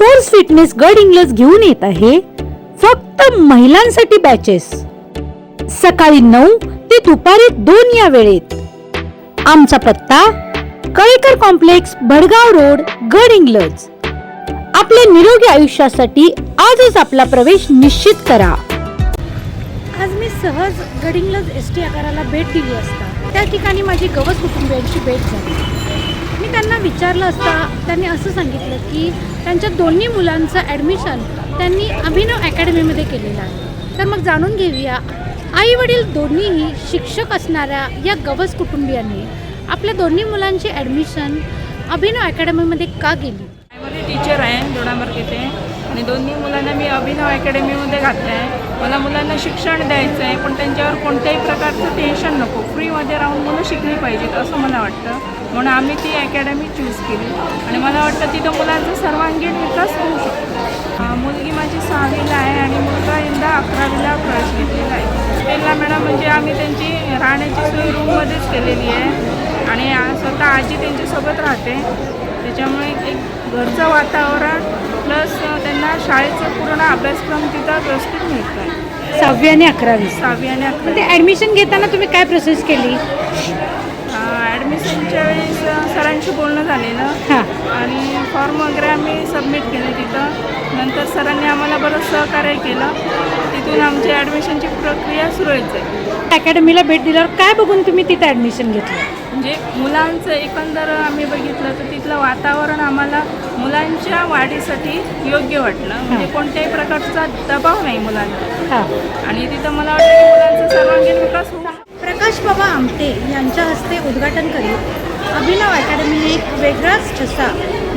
Force fitness गड इंग्लज घेऊन येत आहे. फक्त महिलांसाठी बॅचेस सकाळी नऊ ते दुपारी दोन या वेळेत. आमचा पत्ता कळेकर कॉम्प्लेक्स भडगाव रोड गड इंग्लज आपल्या निरोगी आयुष्यासाठी आजच आपला प्रवेश निश्चित करा. आज मी सहज गडिंगलज एस टी आकाराला भेट दिली असता. त्या ठिकाणी माझी गवस कुटुंबियांची भेट झाली. मी त्यांना विचारलं असता त्यांनी असं सांगितलं की त्यांच्या दोन्ही मुलांचं ॲडमिशन त्यांनी अभिनव अकॅडमीमध्ये केलेलं आहे. तर मग जाणून घेऊया आई वडील दोन्हीही शिक्षक असणाऱ्या या गवस कुटुंबियांनी आपल्या दोन्ही मुलांची ॲडमिशन अभिनव अकॅडमीमध्ये का केली? प्रायमरी टीचर आहे दोडामार्ग येथे आणि दोन्ही मुलांना मी अभिनव अकॅडमीमध्ये घातलं आहे मला मुलांना शिक्षण द्यायचं आहे पण त्यांच्यावर कोणत्याही प्रकारचं टेन्शन नको. फ्रीमध्ये राहून मुलं शिकली पाहिजेत असं मला वाटतं. म्हणून आम्ही ती अकॅडमी चूज केली. आणि मला वाटतं तिथं मुलांचा सर्वांगीण विकास होऊ शकतो. मुलगी माझी सहावीला आहे आणि मुलगा यंदा अकरावीला प्रवेश घेतलेला आहे. हॉस्टेलला मॅडम म्हणजे आम्ही त्यांची राहण्याची सोय रूममध्येच केलेली आहे. आणि स्वतः आजी त्यांच्यासोबत राहते. त्याच्यामुळे एक घरचं वातावरण प्लस त्यांना शाळेचं पूर्ण अभ्यासक्रम तिथं व्यवस्थित मिळतो आहे. सहावी आणि अकरावी. सहावी आणि अकरावी. ॲडमिशन घेताना तुम्ही काय प्रोसेस केली? सरांशी बोलणं झालेलं हां. आणि फॉर्म वगैरे आम्ही सबमिट केले तिथं. नंतर सरांनी आम्हाला बरंच सहकार्य केलं. तिथून आमची ॲडमिशनची प्रक्रिया सुरू आहे अकॅडमीला भेट दिल्यावर काय बघून तुम्ही तिथे ॲडमिशन घेतलं? म्हणजे मुलांचं एकंदर आम्ही बघितलं तर तिथलं वातावरण आम्हाला मुलांच्या वाढीसाठी योग्य वाटलं. म्हणजे. कोणत्याही प्रकारचा दबाव नाही मुलांना हां. आणि तिथं मला वाटतं की मुलांचा सर्वांगीण विकास होऊ प्रकाश बाबा आमटे यांच्या हस्ते उद्घाटन करीत अभिनव अकॅडमीने एक वेगळाच ठसा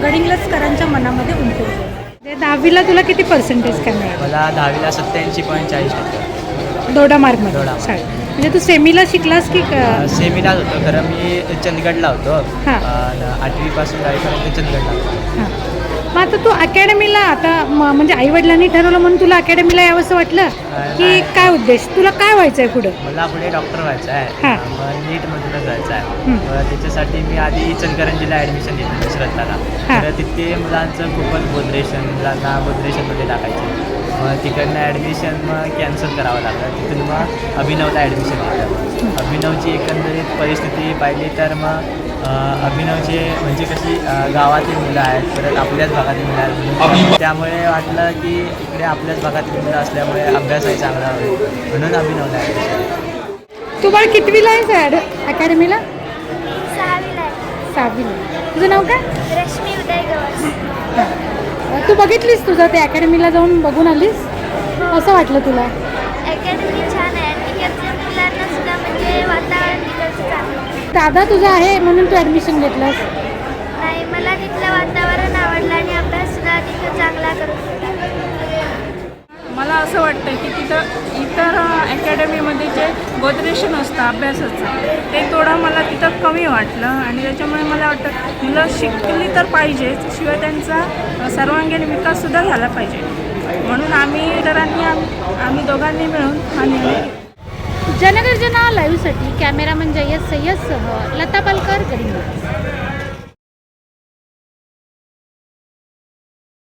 गडिंग्लजकरांच्या मनामध्ये उमटवला ते दहावीला तुला किती पर्सेंटेज काय मिळालं? मला दहावीला सत्याऐंशी पॉईंट चाळीस टक्के. दोडा मार्कमध्ये. दोडा. शाळेत म्हणजे तू सेमीला शिकलास की क- सेमीलाच होतो. खरं मी चंदगडला होतो. हां. आठवीपासून दहावीपर्यंत चंदगडला होतो. हां. मग आता तू अकॅडमीला आता म्हणजे आईवडिलांनी ठरवलं म्हणून तुला अकॅडमीला यावंसं वाटलं की. काय उद्देश तुला काय व्हायचं आहे पुढं मला पुढे डॉक्टर व्हायचं आहे. मग नीटमधूनच जायचं आहे. मग त्याच्यासाठी मी आधी इचलकरंजीला ॲडमिशन घेतलं श्रद्धाला. तर तिथे मुलांचं खूपच बोधरेशन मुलांना बोधरेशनमध्ये टाकायचे मग तिकडनं ॲडमिशन मग कॅन्सल करावं लागलं. तिथून मग अभिनवला ॲडमिशन घेतलं अभिनवची एकंदरीत परिस्थिती पाहिली तर मग अभिनवचे म्हणजे कशी गावातील मुलं आहेत परत आपल्याच भागातील मुलं आहेत त्यामुळे वाटलं की इकडे आपल्याच भागातील मुलं असल्यामुळे अभ्यासही चांगला होईल म्हणून अभिनवला ॲडमिशन तू बाळ कितवीला आहेस ॲड अकॅडमीला सहावीला आहे. सहावीला. तुझं नाव काय? रश्मी उदय गवस तू बघितलीस तुझं ते अकॅडमीला जाऊन बघून आलीस? कसं वाटलं तुला? अकॅडमी छान आहे आणि तिकडच्या मुलांना सुद्धा म्हणजे वातावरण तिकडचं चांगलं आहे. दादा तुझा आहे म्हणून तू ॲडमिशन घेतलंस. नाही मला तिथलं वातावरण आवडलं आणि अभ्यास सुद्धा तिथं चांगला करू मला असं वाटतं की तिथं इतर अकॅडमीमध्ये जे बोधरेशन असतं अभ्यासाचं ते थोडं मला तिथं कमी वाटलं आणि त्याच्यामुळे मला वाटतं मुलं शिकली तर पाहिजेच शिवाय त्यांचा सर्वांगीण विकाससुद्धा झाला पाहिजे. म्हणून आम्ही इतरांनी आम्ही दोघांनी मिळून हा निर्णय जनगर्जना लाईव्हसाठी कॅमेरामन जय्यद सय्यदसह लता पालकर गरीब